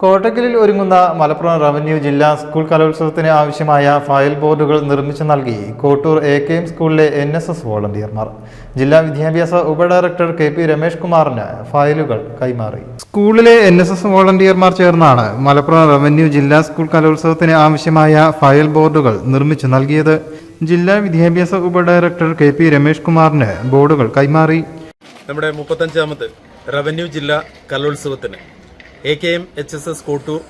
കോട്ടക്കലിൽ ഒരുങ്ങുന്ന മലപ്പുറം റവന്യൂ ജില്ലാ സ്കൂൾ കലോത്സവത്തിന് ആവശ്യമായ ഫയൽ ബോർഡുകൾ നിർമ്മിച്ചു നൽകി കോട്ടൂർ എ കെ എം സ്കൂളിലെ എൻ എസ് എസ് വോളണ്ടിയർമാർ. ജില്ലാ വിദ്യാഭ്യാസ ഉപഡയറക്ടർ കെ പി രമേഷ് കുമാറിന് ഫയലുകൾ കൈമാറി. സ്കൂളിലെ എൻ എസ് എസ് വോളണ്ടിയർമാർ ചേർന്നാണ് മലപ്പുറം റവന്യൂ ജില്ലാ സ്കൂൾ കലോത്സവത്തിന് ആവശ്യമായ ഫയൽ ബോർഡുകൾ നിർമ്മിച്ചു നൽകിയത്. ജില്ലാ വിദ്യാഭ്യാസ ഉപഡയറക്ടർ കെ പി രമേഷ് കുമാറിന് ബോർഡുകൾ കൈമാറി. നമ്മുടെ മുപ്പത്തഞ്ചാമത് റവന്യൂ ജില്ലാ കലോത്സവത്തിന് A K M H S S Kottur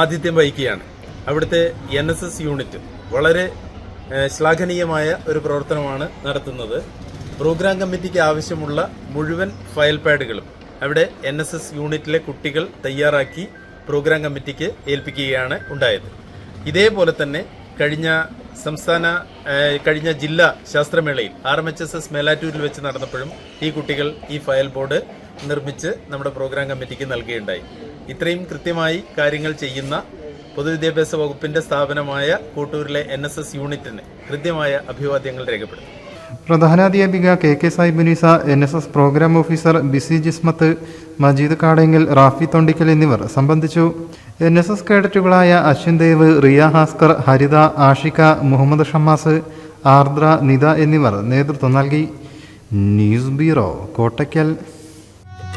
ആതിഥ്യം വഹിക്കുകയാണ്. അവിടുത്തെ എൻ എസ് എസ് യൂണിറ്റ് വളരെ ശ്ലാഘനീയമായ ഒരു പ്രവർത്തനമാണ് നടത്തുന്നത്. പ്രോഗ്രാം കമ്മിറ്റിക്ക് ആവശ്യമുള്ള മുഴുവൻ ഫയൽ പാഡുകളും അവിടെ എൻ എസ് എസ് യൂണിറ്റിലെ കുട്ടികൾ തയ്യാറാക്കി പ്രോഗ്രാം കമ്മിറ്റിക്ക് ഏൽപ്പിക്കുകയാണ് ഉണ്ടായത്. ഇതേപോലെ തന്നെ കഴിഞ്ഞ സംസ്ഥാന കഴിഞ്ഞ ജില്ലാ ശാസ്ത്രമേളയിൽ R M H S S മേലാറ്റൂരിൽ വെച്ച് നടന്നപ്പോഴും ഈ കുട്ടികൾ ഈ ഫയൽ ബോർഡ് നിർമ്മിച്ച് നമ്മുടെ പ്രോഗ്രാം കമ്മിറ്റിക്ക് നൽകുകയുണ്ടായി. ഇത്രയും കൃത്യമായി കാര്യങ്ങൾ ചെയ്യുന്ന പൊതുവിദ്യാഭ്യാസ വകുപ്പിന്റെ സ്ഥാപനമായ കൂട്ടൂരിലെ എൻ എസ് എസ് യൂണിറ്റിന് കൃത്യമായ അഭിവാദ്യങ്ങൾ രേഖപ്പെടുത്തും. പ്രധാനാധ്യാപിക K K Sai Munisa N S S programme officer B C Jismath Majeed കാടെങ്കിൽ Rafi Thondikkal എന്നിവർ സംബന്ധിച്ചു. എൻ എസ് എസ് കേഡറ്റുകളായ അശ്വിൻ ദേവ് റിയ ഹാസ്കർ ഹരിത ആഷിക മുഹമ്മദ് ഷമ്മാസ് ആർദ്ര നിത എന്നിവർ നേതൃത്വം നൽകി. News bureau Kottakkal.